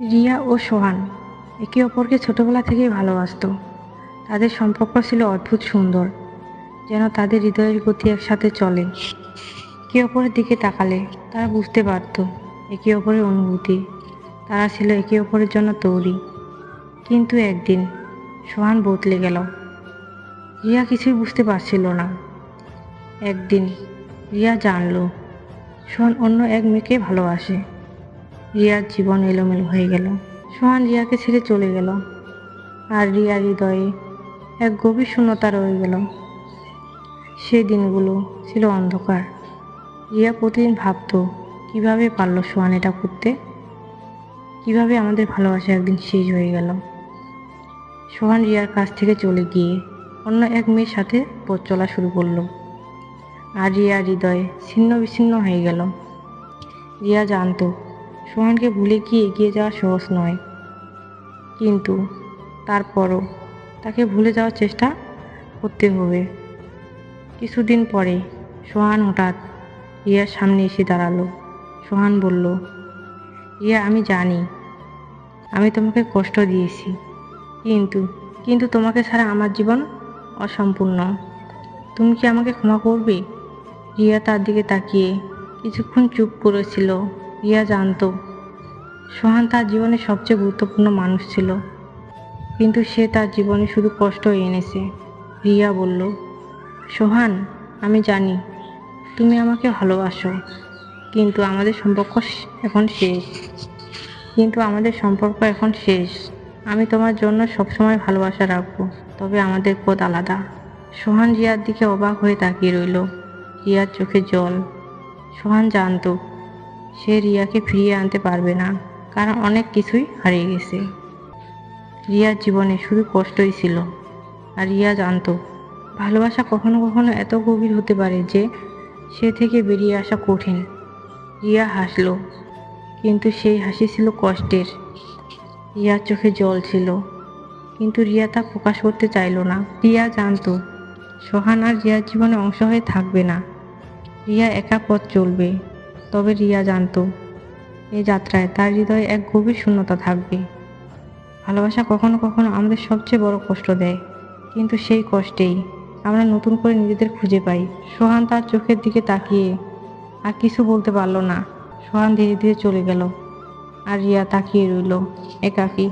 রিয়া ও সোহান একে অপরকে ছোটবেলা থেকেই ভালোবাসতো। তাদের সম্পর্ক ছিল অদ্ভুত সুন্দর, যেন তাদের হৃদয়ের গতি একসাথে চলে। একে অপরের দিকে তাকালে তারা বুঝতে পারত একে অপরের অনুভূতি। তারা ছিল একে অপরের জন্য তৈরি। কিন্তু একদিন সোহান বদলে গেল। রিয়া কিছুই বুঝতে পারছিল না। একদিন রিয়া জানলো, সোহান অন্য এক মেয়েকে ভালোবাসে। রিয়ার জীবন এলোমেলো হয়ে গেল। সোহান রিয়াকে ছেড়ে চলে গেল। আর রিয়ার হৃদয়ে এক গভীর শূন্যতা রয়ে গেল। সেই দিনগুলো ছিল অন্ধকার। রিয়া প্রতিদিন ভাবতো, কীভাবে পারল সোহান এটা করতে? কীভাবে আমাদের ভালোবাসা একদিন শেষ হয়ে গেল? সোহান রিয়ার কাছ থেকে চলে গিয়ে অন্য এক মেয়ের সাথে পথ চলা শুরু করল। আর রিয়ার হৃদয় ছিন্ন বিচ্ছিন্ন হয়ে গেল। রিয়া জানতো সোহানকে ভুলে গিয়ে এগিয়ে যাওয়া সহজ নয়। কিন্তু তারপরও তাকে ভুলে যাওয়ার চেষ্টা করতে হবে। কিছুদিন পরে সোহান হঠাৎ রিয়ার সামনে এসে দাঁড়াল। সোহান বলল, রিয়া, আমি জানি, আমি তোমাকে কষ্ট দিয়েছি। কিন্তু কিন্তু তোমাকে ছাড়া আমার জীবন অসম্পূর্ণ। তুমি কি আমাকে ক্ষমা করবে? রিয়া তার দিকে তাকিয়ে কিছুক্ষণ চুপ করেছিল। রিয়া জানতো, সোহান তার জীবনে সবচেয়ে গুরুত্বপূর্ণ মানুষ ছিল। কিন্তু সে তার জীবনে শুধু কষ্ট এনেছে। রিয়া বলল, সোহান, আমি জানি, তুমি আমাকে ভালোবাসো, কিন্তু আমাদের সম্পর্ক এখন শেষ। কিন্তু আমাদের সম্পর্ক এখন শেষ। আমি তোমার জন্য সবসময় ভালোবাসা রাখব, তবে আমাদের পথ আলাদা। সোহান রিয়ার দিকে অবাক হয়ে তাকিয়ে রইল। রিয়ার চোখে জল। সোহান জানতো সে রিয়াকে ফিরিয়ে আনতে পারবে না, কারণ অনেক কিছুই হারিয়ে গেছে। রিয়ার জীবনে শুধু কষ্টই ছিল, আর রিয়া জানতো, ভালোবাসা কখনো কখনো এত গভীর হতে পারে যে সে থেকে বেরিয়ে আসা কঠিন। রিয়া হাসল, কিন্তু সেই হাসি ছিল কষ্টের। রিয়ার চোখে জল ছিল, কিন্তু রিয়া তা প্রকাশ করতে চাইলো না। রিয়া জানতো, সোহান আর রিয়ার জীবনে অংশ হয়ে থাকবে না। রিয়া একা পথ চলবে। তবে রিয়া জানতো এই যাত্রায় তার হৃদয়ে এক গভীর শূন্যতা থাকবে। ভালোবাসা কখনো কখনো আমাদের সবচেয়ে বড় কষ্ট দেয়, কিন্তু সেই কষ্টেই আমরা নতুন করে নিজেদের খুঁজে পাই। সোহান তার চোখের দিকে তাকিয়ে আর কিছু বলতে পারল না। সোহান ধীরে ধীরে চলে গেল আর রিয়া তাকিয়ে রইল একাকী।